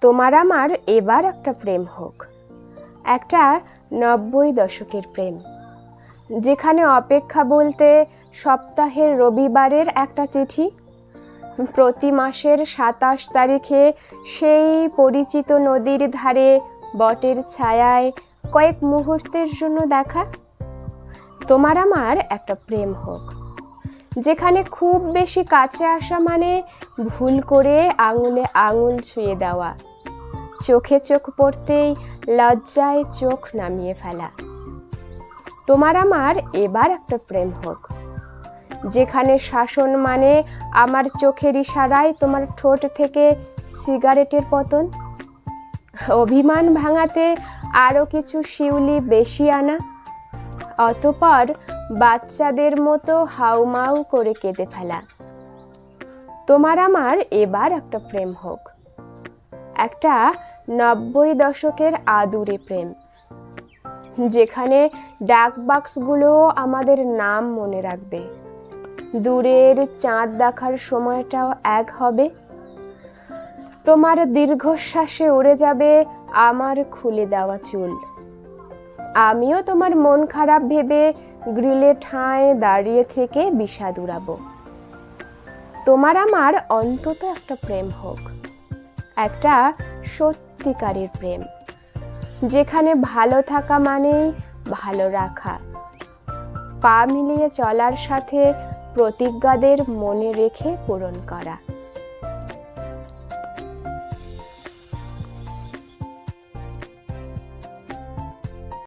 তোমার আমার এবার একটা প্রেম হোক। একটা নব্বই দশকের প্রেম। যেখানে অপেক্ষা বলতে সপ্তাহের রবিবারের একটা চিঠি, প্রতি মাসের সাতাশ তারিখে সেই পরিচিত নদীর ধারে বটের ছায়ায় কয়েক মুহূর্তের জন্য দেখা। তোমার আমার একটা প্রেম হোক। যেখানে খুব বেশি কাছে আসা মানে ভুল করে আঙুলে আঙুল ছুঁয়ে দেওয়া। চোখে চোখ পড়তেই লজ্জায় চোখ নামিয়ে ফেলা। তোমার আমার এবার একটা প্রেম হোক। যেখানে শাসন মানে আমার চোখের ইশারায় তোমার ঠোঁট থেকে সিগারেটের পতন। অভিমান ভাঙাতে আরও কিছু শিউলি বেশি আনা। অতপর বাচ্চাদের মতো হাউমাউ করে কেঁদে ফেলা। তোমার আমার এবার একটা প্রেম হোক। একটা নব্বই দশকের আদুরে প্রেম, যেখানে ডাক বাক্সগুলো আমাদের নাম মনে রাখবে। দূরের চাঁদ দেখার সময়টাও এক হবে। তোমার দীর্ঘশ্বাসে উড়ে যাবে আমার খুলে দেওয়া চুল। আমিও তোমার মন খারাপ ভেবে গ্রিলে ঠায় দাঁড়িয়ে থেকে বিষাদ উড়াবো। তোমার আমার অন্তত একটা প্রেম হোক, একটা সত্যিকারের প্রেম, যেখানে ভালো থাকা মানেই ভালো রাখা। পা মিলিয়ে চলার সাথে প্রতিজ্ঞাদের মনে রেখে পূরণ করা।